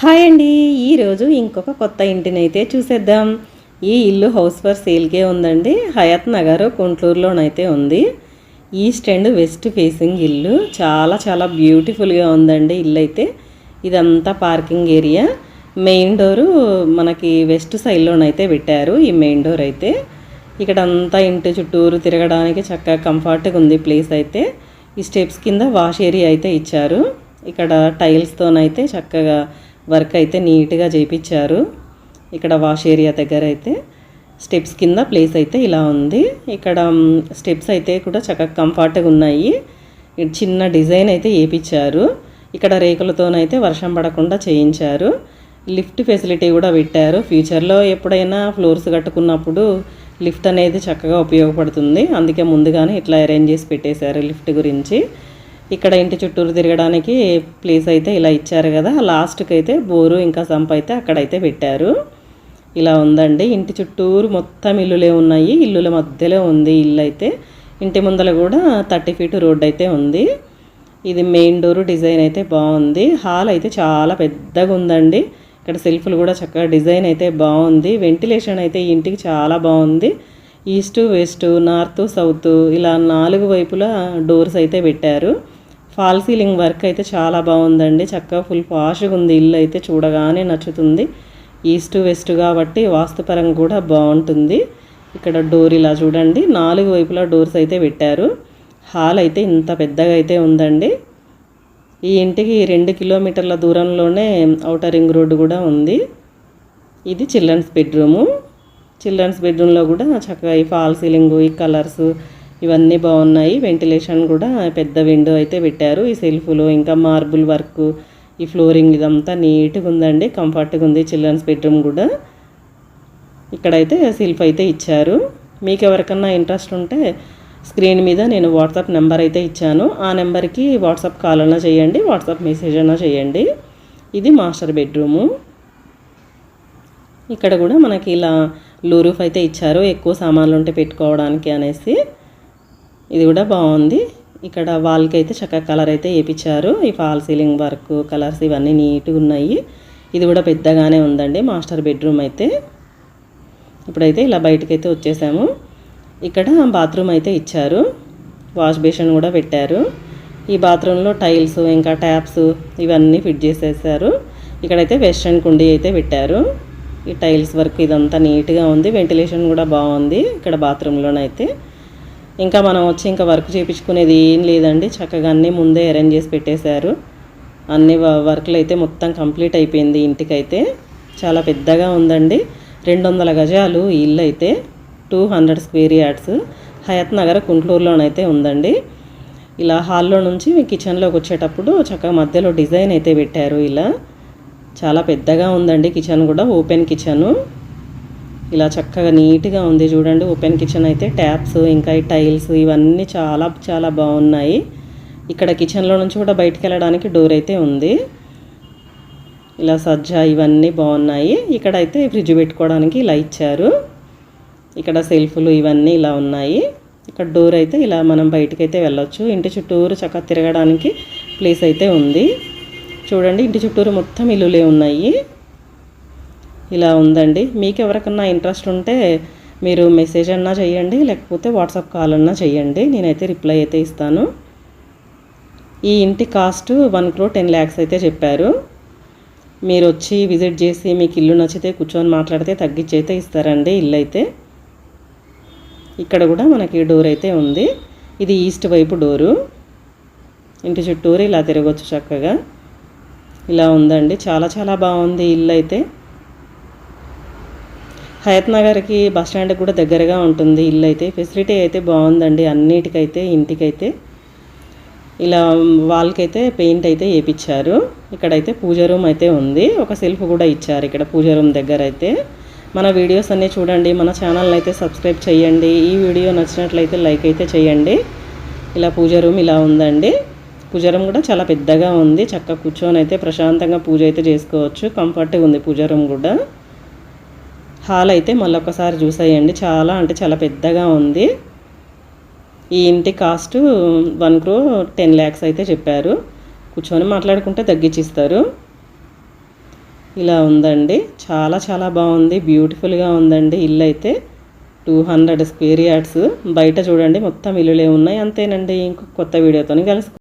Hi అండి. ఈరోజు ఇంకొక కొత్త ఇంటిని అయితే చూసేద్దాం. ఈ ఇల్లు హౌస్ ఫర్ సేల్కే ఉందండి. హయత్ నగర్ గుంటూరులోనైతే ఉంది. ఈస్ట్ అండ్ వెస్ట్ ఫేసింగ్ ఇల్లు. చాలా చాలా బ్యూటిఫుల్గా ఉందండి ఇల్లు అయితే ఇదంతా పార్కింగ్ ఏరియా. మెయిన్ డోరు మనకి వెస్ట్ సైడ్లోనైతే పెట్టారు ఈ మెయిన్ డోర్ అయితే. ఇక్కడ అంతా ఇంటి చుట్టూరు తిరగడానికి చక్కగా కంఫర్ట్గా ఉంది ప్లేస్ అయితే. ఈ స్టెప్స్ కింద వాష్ ఏరియా అయితే ఇచ్చారు. ఇక్కడ టైల్స్తోనైతే చక్కగా వర్క్ అయితే నీట్గా చేయించారు ఇక్కడ వాష్ ఏరియా దగ్గర అయితే స్టెప్స్ కింద ప్లేస్ అయితే ఇలా ఉంది. ఇక్కడ స్టెప్స్ అయితే కూడా చక్కగా కంఫర్ట్గా ఉన్నాయి. చిన్న డిజైన్ అయితే వేయించారు ఇక్కడ రేకులతోనైతే వర్షం పడకుండా చేయించారు. లిఫ్ట్ ఫెసిలిటీ కూడా పెట్టారు. ఫ్యూచర్లో ఎప్పుడైనా ఫ్లోర్స్ కట్టుకున్నప్పుడు లిఫ్ట్ అనేది చక్కగా ఉపయోగపడుతుంది. అందుకే ముందుగానే ఇట్లా అరేంజ్ చేసి పెట్టేశారు లిఫ్ట్ గురించి. ఇక్కడ ఇంటి చుట్టూరు తిరగడానికి ప్లేస్ అయితే ఇలా ఇచ్చారు కదా. లాస్ట్కి అయితే బోరు ఇంకా సంప్ అయితే అక్కడైతే పెట్టారు. ఇలా ఉందండి. ఇంటి చుట్టూరు మొత్తం ఇల్లులే ఉన్నాయి. ఇల్లుల మధ్యలో ఉంది ఇల్లు అయితే ఇంటి ముందర కూడా థర్టీ ఫీట్ రోడ్ అయితే ఉంది. ఇది మెయిన్ డోర్ డిజైన్ అయితే బాగుంది. హాల్ అయితే చాలా పెద్దగా ఉందండి. ఇక్కడ సెల్ఫ్లు కూడా చక్కగా డిజైన్ అయితే బాగుంది. వెంటిలేషన్ అయితే ఈ ఇంటికి చాలా బాగుంది. ఈస్ట్ వెస్ట్ నార్త్ సౌత్ ఇలా నాలుగు వైపులా డోర్స్ అయితే పెట్టారు. ఫాల్ సీలింగ్ వర్క్ అయితే చాలా బాగుందండి. చక్కగా ఫుల్ పాష్గా ఉంది. ఇల్లు అయితే చూడగానే నచ్చుతుంది. ఈస్ట్ వెస్ట్ కాబట్టి వాస్తుపరంగా కూడా బాగుంటుంది. ఇక్కడ డోర్ ఇలా చూడండి. నాలుగు వైపులా డోర్స్ అయితే పెట్టారు. హాల్ అయితే ఇంత పెద్దగా అయితే ఉందండి. ఈ ఇంటికి రెండు కిలోమీటర్ల దూరంలోనే ఔటర్ రింగ్ రోడ్డు కూడా ఉంది. ఇది చిల్డ్రన్స్ బెడ్రూము. చిల్డ్రన్స్ బెడ్రూమ్లో కూడా చక్కగా ఈ ఫాల్ సీలింగ్ ఈ కలర్స్ ఇవన్నీ బాగున్నాయి. వెంటిలేషన్ కూడా పెద్ద విండో అయితే పెట్టారు. ఈ సెల్ఫ్లు ఇంకా మార్బుల్ వర్క్ ఈ ఫ్లోరింగ్ ఇదంతా నీట్గా ఉందండి. కంఫర్ట్గా ఉంది చిల్డ్రన్స్ బెడ్రూమ్ కూడా. ఇక్కడైతే సెల్ఫ్ అయితే ఇచ్చారు. మీకు ఎవరికన్నా ఇంట్రెస్ట్ ఉంటే స్క్రీన్ మీద నేను వాట్సాప్ నెంబర్ అయితే ఇచ్చాను. ఆ నెంబర్కి వాట్సాప్ కాల్ అన్నా చేయండి వాట్సాప్ మెసేజ్ అన్నా చేయండి. ఇది మాస్టర్ బెడ్రూము ఇక్కడ కూడా మనకి ఇలా లూరూఫ్ అయితే ఇచ్చారు. ఎక్కువ సామాన్లు ఉంటే పెట్టుకోవడానికి అనేసి. ఇది కూడా బాగుంది. ఇక్కడ వాల్కి అయితే చక్కగా కలర్ అయితే వేయించారు ఈ ఫాల్ సీలింగ్ వర్క్ కలర్స్ ఇవన్నీ నీట్గా ఉన్నాయి. ఇది కూడా పెద్దగానే ఉందండి మాస్టర్ బెడ్రూమ్ అయితే. ఇప్పుడైతే ఇలా బయటకు అయితే వచ్చేసాము. ఇక్కడ బాత్రూమ్ అయితే ఇచ్చారు. వాష్ బేసిన్ కూడా పెట్టారు. ఈ బాత్రూంలో టైల్స్ ఇంకా ట్యాప్స్ ఇవన్నీ ఫిట్ చేసేసారు. ఇక్కడైతే వెస్ట్రన్ కుండీ అయితే పెట్టారు. ఈ టైల్స్ వర్క్ ఇదంతా నీట్గా ఉంది. వెంటిలేషన్ కూడా బాగుంది ఇక్కడ బాత్రూంలోనైతే. ఇంకా మనం వచ్చి ఇంకా వర్క్ చేయించుకునేది ఏం లేదండి. చక్కగా అన్నీ ముందే అరేంజ్ చేసి పెట్టేశారు. అన్ని వర్క్లు అయితే మొత్తం కంప్లీట్ అయిపోయింది ఇంటికైతే. చాలా పెద్దగా ఉందండి. రెండు వందల గజాలు ఈ ఇల్లు అయితే two hundred square yards. Hayathnagar కుంట్లూరులోనైతే ఉందండి. ఇలా హాల్లో నుంచి మీ కిచెన్లోకి వచ్చేటప్పుడు చక్కగా మధ్యలో డిజైన్ అయితే పెట్టారు ఇలా. చాలా పెద్దగా ఉందండి కిచెన్ కూడా ఓపెన్ కిచెను ఇలా చక్కగా నీట్గా ఉంది చూడండి. ఓపెన్ కిచెన్ అయితే ట్యాప్స్ ఇంకా ఈ టైల్స్ ఇవన్నీ చాలా చాలా బాగున్నాయి. ఇక్కడ కిచెన్లో నుంచి కూడా బయటకు వెళ్ళడానికి డోర్ అయితే ఉంది. ఇలా సజ్జా ఇవన్నీ బాగున్నాయి. ఇక్కడ అయితే ఫ్రిడ్జ్ పెట్టుకోవడానికి ఇలా ఇచ్చారు. ఇక్కడ సెల్ఫ్లు ఇవన్నీ ఇలా ఉన్నాయి. ఇక్కడ డోర్ అయితే ఇలా మనం బయటకైతే అయితే వెళ్ళొచ్చు. ఇంటి చుట్టూరు చక్కగా తిరగడానికి ప్లేస్ అయితే ఉంది. చూడండి ఇంటి చుట్టూరు మొత్తం ఇల్లులే ఉన్నాయి. ఇలా ఉందండి. మీకు ఎవరికన్నా ఇంట్రెస్ట్ ఉంటే మీరు మెసేజ్ అన్నా చేయండి లేకపోతే వాట్సాప్ కాల్ అన్నా చేయండి నేనైతే రిప్లై అయితే ఇస్తాను. ఈ ఇంటి cost one crore ten lakhs అయితే చెప్పారు. మీరు వచ్చి విజిట్ చేసి మీకు ఇల్లు నచ్చితే కూర్చొని మాట్లాడితే తగ్గించి అయితే ఇస్తారండి ఇల్లు అయితే ఇక్కడ కూడా మనకి డోర్ అయితే ఉంది. ఇది ఈస్ట్ వైపు డోరు. ఇంటి చుట్టూరు ఇలా తిరగచ్చు చక్కగా. ఇలా ఉందండి. చాలా చాలా బాగుంది ఇల్లు అయితే హయత్ నగర్కి బస్ స్టాండ్ కూడా దగ్గరగా ఉంటుంది. ఇల్లు అయితే ఫెసిలిటీ అయితే బాగుందండి అన్నిటికైతే ఇంటికైతే. ఇలా వాళ్ళకైతే పెయింట్ అయితే వేయించారు ఇక్కడైతే పూజ రూమ్ అయితే ఉంది. ఒక సెల్ఫ్ కూడా ఇచ్చారు ఇక్కడ పూజ రూమ్ దగ్గర అయితే మన వీడియోస్ అన్నీ చూడండి. మన ఛానల్ని అయితే సబ్స్క్రైబ్ చేయండి ఈ వీడియో నచ్చినట్లయితే లైక్ అయితే చేయండి ఇలా పూజ రూమ్ ఇలా ఉందండి. పూజ రూమ్ కూడా చాలా పెద్దగా ఉంది. చక్కగా కూర్చొని అయితే ప్రశాంతంగా పూజ అయితే చేసుకోవచ్చు. కంఫర్ట్గా ఉంది పూజ రూమ్ కూడా. హాల్ అయితే మళ్ళీ ఒకసారి చూసేయండి. చాలా అంటే చాలా పెద్దగా ఉంది. ఈ ఇంటి cost one crore ten lakhs అయితే చెప్పారు. కూర్చొని మాట్లాడుకుంటే తగ్గించిస్తారు ఇలా ఉందండి. చాలా చాలా బాగుంది. బ్యూటిఫుల్గా ఉందండి ఇల్లు అయితే టూ హండ్రెడ్ స్క్వేర్ యార్డ్స్. బయట చూడండి మొత్తం ఇల్లులే ఉన్నాయి. అంతేనండి ఇంకొక కొత్త వీడియోతో కలుసు